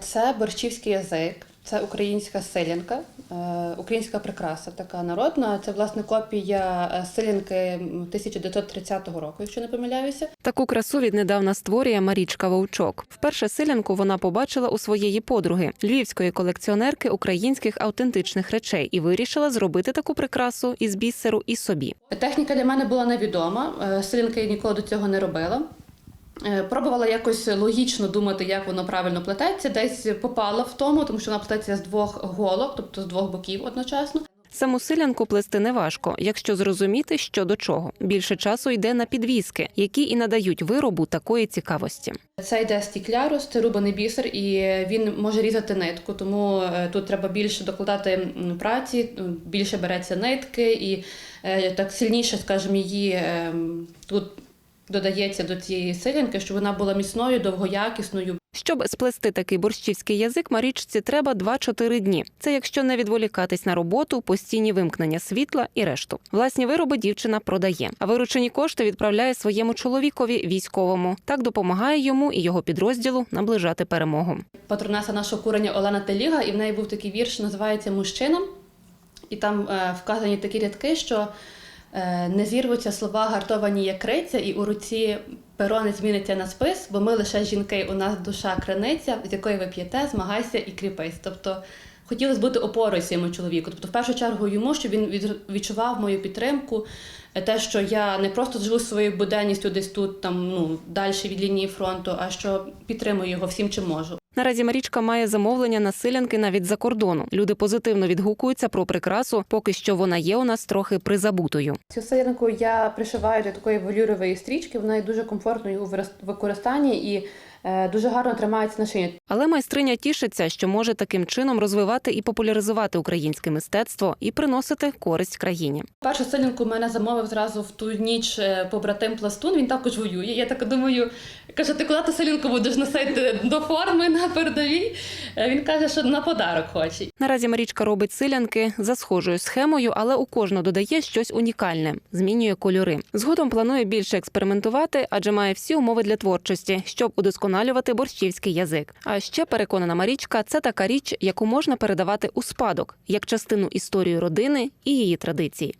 Це борщівський язик, це українська силянка, е, українська прикраса така народна. Це власне копія е, силянки м, 1930 року, якщо не помиляюся. Таку красу віднедавна створює Марічка Вовчок. Вперше силянку вона побачила у своєї подруги, львівської колекціонерки українських автентичних речей, і вирішила зробити таку прикрасу із бісеру і собі. Техніка для мене була невідома. е, Силянки я ніколи до цього не робила. Е, Пробувала якось логічно думати, як воно правильно плететься. Десь попала в тому, тому що вона плететься з двох голок, тобто з двох боків одночасно. Саму силянку плести неважко, якщо зрозуміти, що до чого. Більше часу йде на підвіски, які і надають виробу такої цікавості. Це йде стіклярус, це рубаний бісер, і він може різати нитку, тому е, тут треба більше докладати праці, більше береться нитки, і е, так сильніше, скажімо, її е, тут додається до цієї силянки, щоб вона була міцною, довгоякісною. Щоб сплести такий борщівський язик, Марічці треба 2-4 дні. Це якщо не відволікатись на роботу, постійні вимкнення світла і решту. Власні вироби дівчина продає, а виручені кошти відправляє своєму чоловікові військовому. Так допомагає йому і його підрозділу наближати перемогу. Патронеса нашого курення Олена Теліга, і в неї був такий вірш, називається Мужчина. І там е, вказані такі рядки, що не зірвуться слова гартовані як криця, і у руці перо не зміниться на спис, бо ми лише жінки, у нас душа криниця, з якої ви п'єте, змагайся і кріпись. Тобто хотілося бути опорою своєму чоловіку. Тобто, в першу чергу йому, щоб він від- відчував мою підтримку, е, те, що я не просто живу своєю буденністю десь тут, там ну далі від лінії фронту, а що підтримую його всім, чим можу. Наразі Марічка має замовлення на силянки навіть за кордону. Люди позитивно відгукуються про прикрасу, поки що вона є у нас трохи призабутою. Цю селянку я пришиваю до такої волюрової стрічки. Вона є дуже комфортною у використанні і дуже гарно тримається на шиї. Але майстриня тішиться, що може таким чином розвивати і популяризувати українське мистецтво і приносити користь країні. Першу силянку мене замовив зразу в ту ніч е, побратим пластун. Він також воює. Я так думаю, каже, ти куди ти силянку будеш носити до форми на передовій? Е, Він каже, що на подарок хоче. Наразі Марічка робить силянки за схожою схемою, але у кожну додає щось унікальне, змінює кольори. Згодом планує більше експериментувати, адже має всі умови для творчості, щоб удосконалювати борщівський язик. А ще переконана Марічка, це така річ, яку можна передавати у спадок як частину історії родини і її традицій.